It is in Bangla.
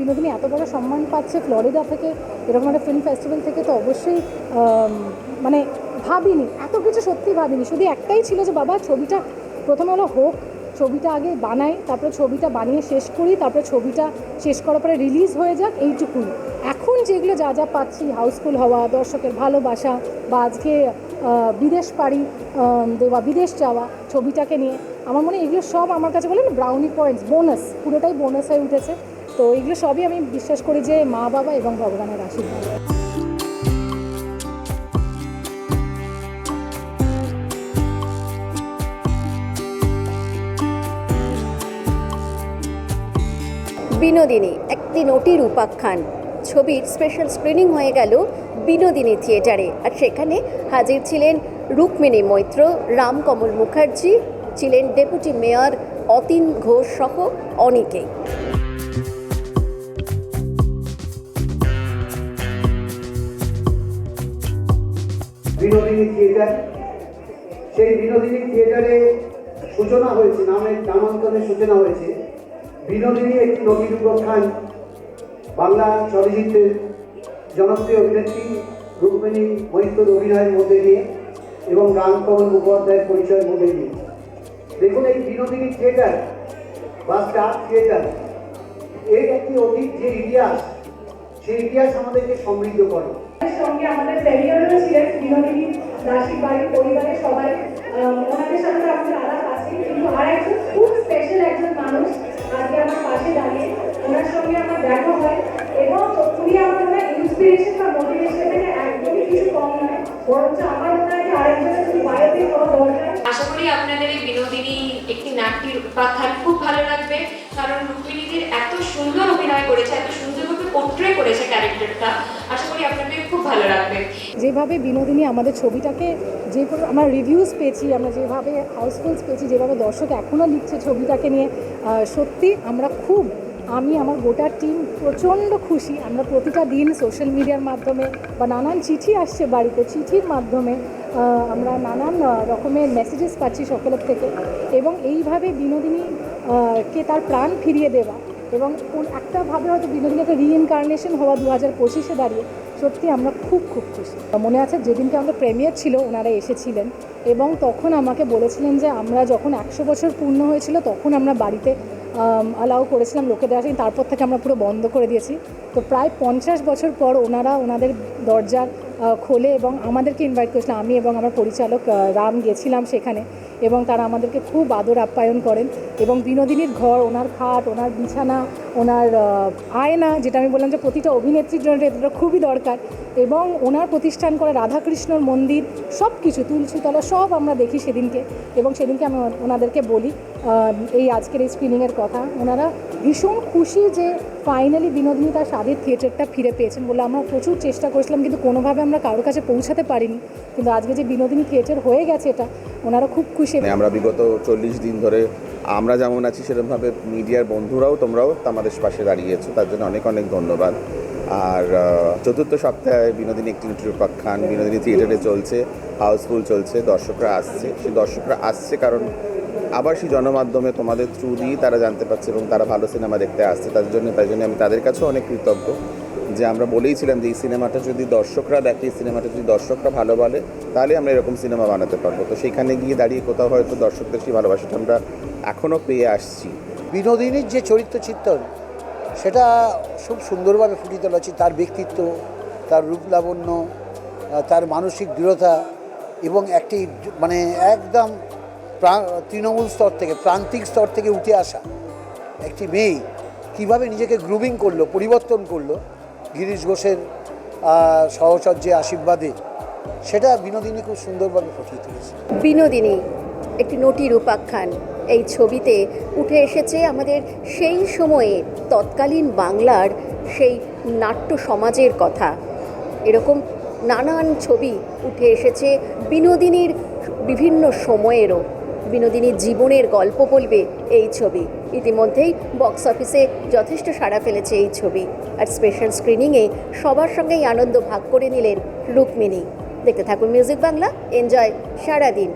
বিনোদিনী এত বড় সম্মান পাচ্ছে ফ্লোরিডা থেকে, এরকম একটা ফিল্ম ফেস্টিভ্যাল থেকে তো অবশ্যই মানে ভাবিনি, এত কিছু সত্যি ভাবিনি। শুধু একটাই ছিল যে, বাবা, ছবিটা প্রথমে হলো হোক, ছবিটা আগে বানাই, তারপরে ছবিটা বানিয়ে শেষ করি, তারপরে ছবিটা শেষ করার পরে রিলিজ হয়ে যাক, এইটুকুই। এখন যেগুলো যা যা পাচ্ছি, হাউসফুল হওয়া, দর্শকের ভালোবাসা বা আজকে বিদেশ পাড়ি দেওয়া, বিদেশ যাওয়া, ছবিটাকে নিয়ে, আমার মনে এগুলো সব আমার কাছে বলে না ব্রাউনি পয়েন্টস বোনাস পুরোটাই বোনাস হয়ে উঠেছে। তো এগুলো সবই আমি বিশ্বাস করি যে মা বাবা এবং ভগবানের আশীর্বাদ। বিনোদিনী, একটি নটির উপাখ্যান ছবির স্পেশাল স্ক্রিনিং হয়ে গেল বিনোদিনী থিয়েটারে আর সেখানে হাজির ছিলেন রুক্মিণী মৈত্র, রামকমল মুখার্জি, ছিলেন ডেপুটি মেয়র অতীন ঘোষ সহ অনেকেই। বিনোদিনী থিয়েটার সেই বিনোদিনী থিয়েটারে সূচনা হয়েছে নামের নামাঙ্কনের সূচনা হয়েছে। বিনোদিনী একটি নদী খান বাংলা চলচ্চিত্রের জনপ্রিয় অভিনেত্রী রুক্মিণী মৈত্র অভিনয়ের মধ্যে দিয়ে এবং রামকমল মুখোপাধ্যায়ের পরিচয়ের মধ্যে দিয়ে। দেখুন এই বিনোদিনী থিয়েটার বা স্টার থিয়েটার এর একটি অতীত যে ইতিহাস, সেই ইতিহাস আমাদেরকে সমৃদ্ধ করে। সঙ্গে আমাদের প্রেমিয়ারও ছিলেন বিনোদিনী দাসিক বাড়ির পরিবারের সবাই। ওনাদের সাথে আমাদের আলাপ আছে কিন্তু আর একজন খুব স্পেশাল একজন মানুষ আজকে আমার পাশে দাঁড়িয়ে ওনার সঙ্গে আমার দেখা হয় এবং উনি আমার ইন্সপিরেশন বা মোটিভেশন থেকে একদমই কিছু কম নয়, বরঞ্চ আমার মনে হয় আরেকজনের শুধু বাড়িতে হওয়া দরকার আশা করি আপনাদের এই বিনোদিনী একটি নাট্যের উপাখ্যান খুব ভালো লাগবে, কারণ রুক্মিণীদের এত সুন্দর অভিনয় করেছে, এত পোট্রে করেছে ক্যারেক্টারটা। আশা করি আপনাদের খুব ভালো লাগবে। যেভাবে বিনোদিনী আমাদের ছবিটাকে যে আমরা রিভিউজ পেয়েছি আমরা যেভাবে হাউসফুলস পেয়েছি যেভাবে দর্শক এখনও লিখছে ছবিটাকে নিয়ে সত্যি আমরা খুব আমি আমার গোটা টিম প্রচণ্ড খুশি। আমরা প্রতিটা দিন সোশ্যাল মিডিয়ার মাধ্যমে বা নানান চিঠি আসছে বাড়িতে চিঠির মাধ্যমে আমরা নানান রকমের মেসেজেস পাচ্ছি সকলের থেকে। এবং এইভাবে বিনোদিনী আহ, কে তার প্রাণ ফিরিয়ে দেওয়া এবং কোন একটা ভাবে হয়তো বিনোদিনী একটা রিইনকার্নেশন হওয়া দু হাজার পঁচিশে দাঁড়িয়ে সত্যি আমরা খুব খুব খুশি। মনে আছে যেদিনকে আমাদের প্রেমিয়ার ছিল, ওনারা এসেছিলেন এবং তখন আমাকে বলেছিলেন যে আমরা যখন একশো বছর পূর্ণ হয়েছিল, তখন আমরা বাড়িতে অ্যালাউ করেছিলাম লোকেদের আসেন তারপর থেকে আমরা পুরো বন্ধ করে দিয়েছি। তো প্রায় পঞ্চাশ বছর পর ওনারা ওনাদের দরজা খোলে এবং আমাদেরকে ইনভাইট করেছিলাম আমি এবং আমার পরিচালক রাম গেছিলাম সেখানে। এবং তারা আমাদেরকে খুব আদর আপ্যায়ন করেন এবং বিনোদিনীর ঘর, ওনার খাট, ওনার বিছানা, ওনার আয়না, যেটা আমি বললাম যে প্রতিটা অভিনেত্রীর জন্য এটা খুবই দরকার এবং ওনার প্রতিষ্ঠান করে রাধাকৃষ্ণর মন্দির সব কিছু তুলসীতলা সব আমরা দেখি সেদিনকে এবং সেদিনকে আমি ওনাদেরকে বলি এই আজকের এই স্ক্রিনিংয়ের কথা। ওনারা ভীষণ খুশি যে ফাইনালি বিনোদিনী তার স্বাদের থিয়েটারটা ফিরে পেয়েছেন বলে আমরা প্রচুর চেষ্টা করেছিলাম কিন্তু কোনোভাবে আমরা কারোর কাছে পৌঁছাতে পারিনি। কিন্তু আজকে যে বিনোদিনী থিয়েটার হয়ে গেছে এটা ওনারা খুব খুশি মানে আমরা বিগত চল্লিশ দিন ধরে আমরা যেমন আছি, সেরকমভাবে মিডিয়ার বন্ধুরাও তোমরাও আমাদের পাশে দাঁড়িয়েছো তার জন্য অনেক অনেক ধন্যবাদ। আর চতুর্থ সপ্তাহে বিনোদিনী একটি উপাখ্যান বিনোদিনী থিয়েটারে চলছে, হাউসফুল চলছে, দর্শকরা আসছে। সে দর্শকরা আসছে কারণ আবার সেই জনমাধ্যমে তোমাদের থ্রু দিয়েই তারা জানতে পারছে এবং তারা ভালো সিনেমা দেখতে আসছে। তার জন্য, তাই জন্য আমি তাদের কাছেও অনেক কৃতজ্ঞ। যে আমরা বলেইছিলাম যে এই সিনেমাটা যদি দর্শকরা দেখে, এই সিনেমাটা যদি দর্শকরা ভালো বলে তাহলে আমরা এরকম সিনেমা বানাতে পারব। তো সেখানে গিয়ে দাঁড়িয়ে কোথাও হয়তো দর্শকদের সেই ভালোবাসাটা আমরা এখনও পেয়ে আসছি। বিনোদিনীর যে চরিত্র চিত্রণ সেটা খুব সুন্দরভাবে ফুটিয়ে তোলা তার ব্যক্তিত্ব, তার রূপ লাবণ্য তার মানসিক দৃঢ়তা এবং একটি মানে একদম তৃণমূল স্তর থেকে, প্রান্তিক স্তর থেকে উঠে আসা একটি মেয়ে কীভাবে নিজেকে গ্রুমিং করল, পরিবর্তন করল গিরিশ ঘোষের সহচর্যে আশীর্বাদে, সেটা বিনোদিনী খুব সুন্দরভাবে ফুটিয়ে তুলেছে। বিনোদিনী, একটি নটির উপাখ্যান এই ছবিতে উঠে এসেছে আমাদের সেই সময়ে তৎকালীন বাংলার সেই নাট্য সমাজের কথা। এরকম নানান ছবি উঠে এসেছে বিনোদিনীর বিভিন্ন সময়েরও। বিনোদিনীর জীবনের গল্প বলবে এই ছবি। ইতিমধ্যেই বক্স অফিসে যথেষ্ট সাড়া ফেলেছে এই ছবি। আর স্পেশাল স্ক্রিনিংয়ে সবার সঙ্গেই আনন্দ ভাগ করে নিলেন রুক্মিণী। দেখতে থাকুন মিউজিক বাংলা এনজয় সারাদিন।